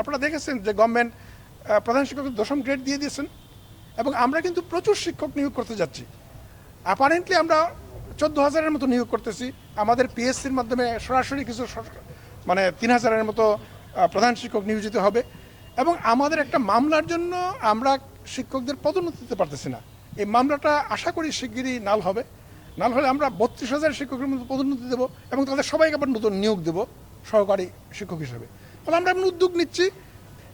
আপনারা দেখেছেন যে গভর্নমেন্ট প্রধান শিক্ষক দশম গ্রেড দিয়ে দিয়েছেন এবং আমরা কিন্তু প্রচুর শিক্ষক নিয়োগ করতে যাচ্ছি। অ্যাপারেন্টলি আমরা চোদ্দ হাজারের মতো নিয়োগ করতেছি। আমাদের পিএসসির মাধ্যমে সরাসরি কিছু মানে তিন হাজারের মতো প্রধান শিক্ষক নিয়োজিত হবে এবং আমাদের একটা মামলার জন্য আমরা শিক্ষকদের পদোন্নতি দিতে পারতেছি না। এই মামলাটা আশা করি শিগগিরই নাল হবে। নাল হলে আমরা বত্রিশ হাজার শিক্ষকের মতো পদোন্নতি দেবো এবং তাদের সবাইকে আবার নতুন নিয়োগ দেবো সহকারী শিক্ষক হিসেবে। ফলে আমরা এমন উদ্যোগ নিচ্ছি।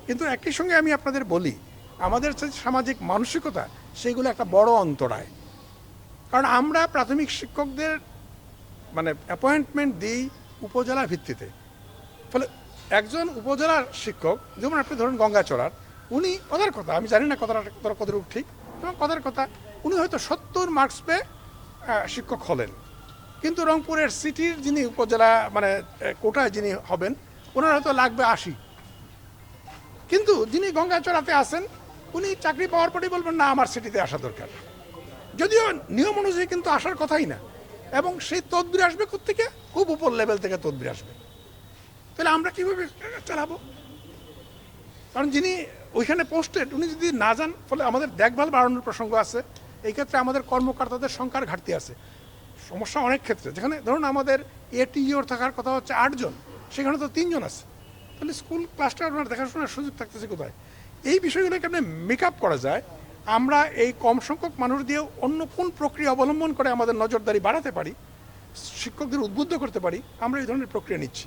কিন্তু একই সঙ্গে আমি আপনাদের বলি, আমাদের সামাজিক মানসিকতা সেইগুলো একটা বড় অন্তরায়। কারণ আমরা প্রাথমিক শিক্ষকদের মানে অ্যাপয়েন্টমেন্ট দিই উপজেলা ভিত্তিতে। ফলে একজন উপজেলার শিক্ষক, যেমন আপনি ধরুন গঙ্গাচড়ার উনি কথার কথা, আমি জানি না কথাটা কতটুকু ঠিক এবং কথার কথা, উনি হয়তো সত্তর মার্কস পেয়ে শিক্ষক হলেন। কিন্তু রংপুরের সিটির যিনি উপজেলা মানে কোটায় যিনি হবেন ওনার হয়তো লাগবে আশি। কিন্তু যিনি গঙ্গাচড়াতে আসেন, উনি চাকরি পাওয়ার পরেই বলবেন, না, আমার সিটিতে আসা দরকার। যদিও নিয়ম অনুযায়ী কিন্তু আসার কথাই না, এবং সেই তদবির আসবে থেকে খুব উপর লেভেল থেকে তদবির আসবে। তাহলে আমরা কীভাবে চালাবো? কারণ যিনি ওইখানে পোস্টেড উনি যদি না যান, ফলে আমাদের দেখভাল বাড়ানোর প্রসঙ্গ আছে। এই ক্ষেত্রে আমাদের কর্মকর্তাদের সংখ্যার ঘাটতি আছে। সমস্যা অনেক ক্ষেত্রে। যেখানে ধরুন আমাদের এটিওর থাকার কথা হচ্ছে আটজন। সেখানে তো তিনজন আছে। তাহলে স্কুল ক্লাসটা আপনার দেখাশোনার সুযোগ থাকতেছে কোথায়? এই বিষয়গুলোকে আপনি মেক আপ করা যায়? আমরা এই কম সংখ্যক মানুষ দিয়ে অন্য কোন প্রক্রিয়া অবলম্বন করে আমাদের নজরদারি বাড়াতে পারি? শিক্ষকদের উদ্বুদ্ধ করতে পারি? আমরা এই ধরনের প্রক্রিয়া নিচ্ছি।